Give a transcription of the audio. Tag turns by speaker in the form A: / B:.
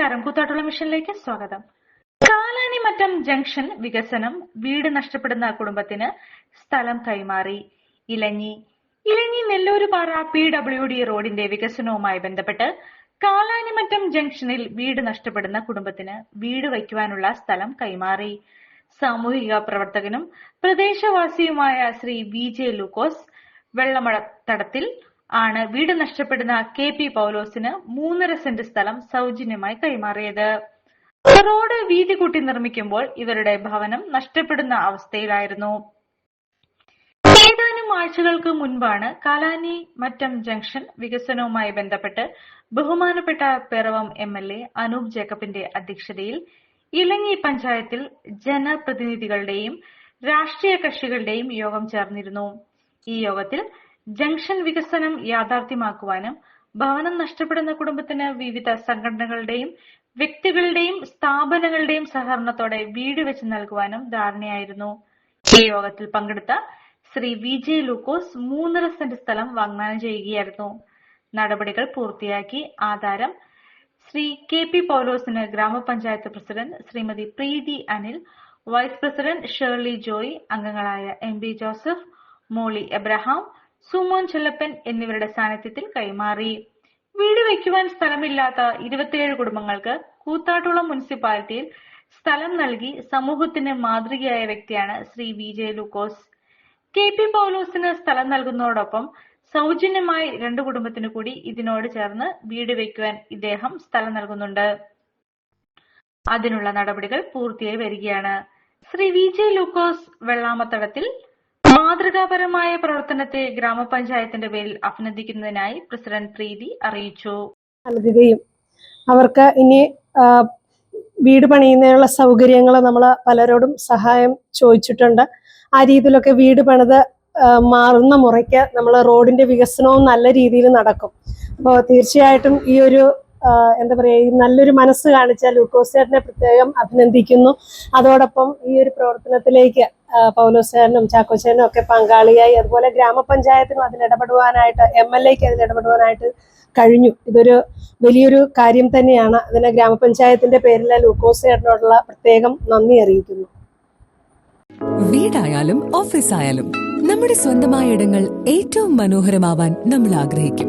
A: നമസ്കാരം. കൂത്താട്ടുള്ള മിഷനിലേക്ക് സ്വാഗതം. കാലാനിമറ്റം ജംഗ്ഷൻ വികസനം വീട് നഷ്ടപ്പെടുന്ന കുടുംബത്തിന് സ്ഥലം കൈമാറി. Elanji. Elanji Nelloorpara P W D റോഡിന്റെ വികസനവുമായി ബന്ധപ്പെട്ട് കാലാനിമറ്റം ജംഗ്ഷനിൽ വീട് നഷ്ടപ്പെടുന്ന കുടുംബത്തിന് വീട് വയ്ക്കുവാനുള്ള സ്ഥലം കൈമാറി. സാമൂഹിക പ്രവർത്തകനും പ്രദേശവാസിയുമായ ശ്രീ വി ജെ ലൂക്കോസ് വെള്ളമടത്തടത്തിൽ ആണ് വീട് നഷ്ടപ്പെടുന്ന കെ പി പൗലോസിന് മൂന്നര സെന്റ് സ്ഥലം സൗജന്യമായി കൈമാറിയത്. റോഡ് വീതി കൂട്ടി നിർമ്മിക്കുമ്പോൾ ഇവരുടെ ഭവനം നഷ്ടപ്പെടുന്ന അവസ്ഥയിലായിരുന്നു. ഏതാനും ആഴ്ചകൾക്ക് മുൻപാണ് കാലാനി മറ്റം ജംഗ്ഷൻ വികസനവുമായി ബന്ധപ്പെട്ട് ബഹുമാനപ്പെട്ട Piravom M L A Anoop ജേക്കബിന്റെ അധ്യക്ഷതയിൽ ഇലങ്ങി പഞ്ചായത്തിൽ ജനപ്രതിനിധികളുടെയും രാഷ്ട്രീയ കക്ഷികളുടെയും യോഗം ചേർന്നിരുന്നു. ഈ യോഗത്തിൽ ജംഗ്ഷൻ വികസനം യാഥാർത്ഥ്യമാക്കുവാനും ഭവനം നഷ്ടപ്പെടുന്ന കുടുംബത്തിന് വിവിധ സംഘടനകളുടെയും വ്യക്തികളുടെയും സ്ഥാപനങ്ങളുടെയും സഹകരണത്തോടെ വീട് വെച്ച് നൽകുവാനും ധാരണയായിരുന്നു. ഈ യോഗത്തിൽ പങ്കെടുത്ത ശ്രീ വി ജെ ലൂക്കോസ് മൂന്നര സെന്റ് സ്ഥലം വാഗ്ദാനം ചെയ്യുകയായിരുന്നു. നടപടികൾ പൂർത്തിയാക്കി ആധാരം ശ്രീ കെ പി പൗലോസിന് ഗ്രാമപഞ്ചായത്ത് president Shrimati Preethi Anil vice president Shirley Joy അംഗങ്ങളായ M B Joseph Molly Abraham Sumon Chellappan എന്നിവരുടെ സാന്നിധ്യത്തിൽ കൈമാറി. വീട് വയ്ക്കുവാൻ സ്ഥലമില്ലാത്ത ഇരുപത്തിയേഴ് കുടുംബങ്ങൾക്ക് കൂത്താട്ടുളം മുനിസിപ്പാലിറ്റിയിൽ സ്ഥലം നൽകി സമൂഹത്തിന് മാതൃകയായ വ്യക്തിയാണ് Shri V J Lukose. K P പൗലോസിന് സ്ഥലം നൽകുന്നതോടൊപ്പം സൗജന്യമായി രണ്ടു കുടുംബത്തിനു കൂടി ഇതിനോട് ചേർന്ന് വീട് വയ്ക്കുവാൻ ഇദ്ദേഹം സ്ഥലം നൽകുന്നുണ്ട്. അതിനുള്ള നടപടികൾ പൂർത്തിയായി വരികയാണ്. ശ്രീ വി ജെ ലൂക്കോസ് വെള്ളാമത്തടത്തിൽ മാതൃകാപരമായ പ്രവർത്തനത്തെ ഗ്രാമപഞ്ചായത്തിന്റെ പേരിൽ അഭിനന്ദിക്കുന്നതിനായി പ്രസിഡന്റ് പ്രീതി അറിയിച്ചു.
B: നൽകുകയും അവർക്ക് ഇനി വീട് പണിയുന്നതിനുള്ള സൗകര്യങ്ങൾ നമ്മൾ പലരോടും സഹായം ചോദിച്ചിട്ടുണ്ട്. ആ രീതിയിലൊക്കെ വീട് പണിത് മാറുന്ന മുറയ്ക്ക് നമ്മൾ റോഡിന്റെ വികസനവും നല്ല രീതിയിൽ നടക്കും. അപ്പോൾ തീർച്ചയായിട്ടും ഈ ഒരു എന്താ പറയുക ഈ നല്ലൊരു മനസ്സ് കാണിച്ച ലൂക്കോസ് ചേട്ടനെ പ്രത്യേകം അഭിനന്ദിക്കുന്നു. അതോടൊപ്പം ഈ ഒരു പ്രവർത്തനത്തിലേക്ക് പൗലോസ്റ്റേറിനും ചാക്കോച്ചേനും ഒക്കെ പങ്കാളിയായി. അതുപോലെ ഗ്രാമപഞ്ചായത്തിനും അതിൽ ഇടപെടുവാനായിട്ട് എം എൽ എക്ക് അതിൽ ഇടപെടുവാനായിട്ട് കഴിഞ്ഞു. ഇതൊരു വലിയൊരു കാര്യം തന്നെയാണ്. അതിനെ ഗ്രാമപഞ്ചായത്തിന്റെ പേരിൽ ലൂക്കോസ് ചേട്ടനോടുള്ള പ്രത്യേകം നന്ദി അറിയിക്കുന്നു.
C: വീടായാലും ഓഫീസായാലും നമ്മുടെ സ്വന്തമായ ഇടങ്ങൾ ഏറ്റവും മനോഹരമാവാൻ നമ്മൾ ആഗ്രഹിക്കും.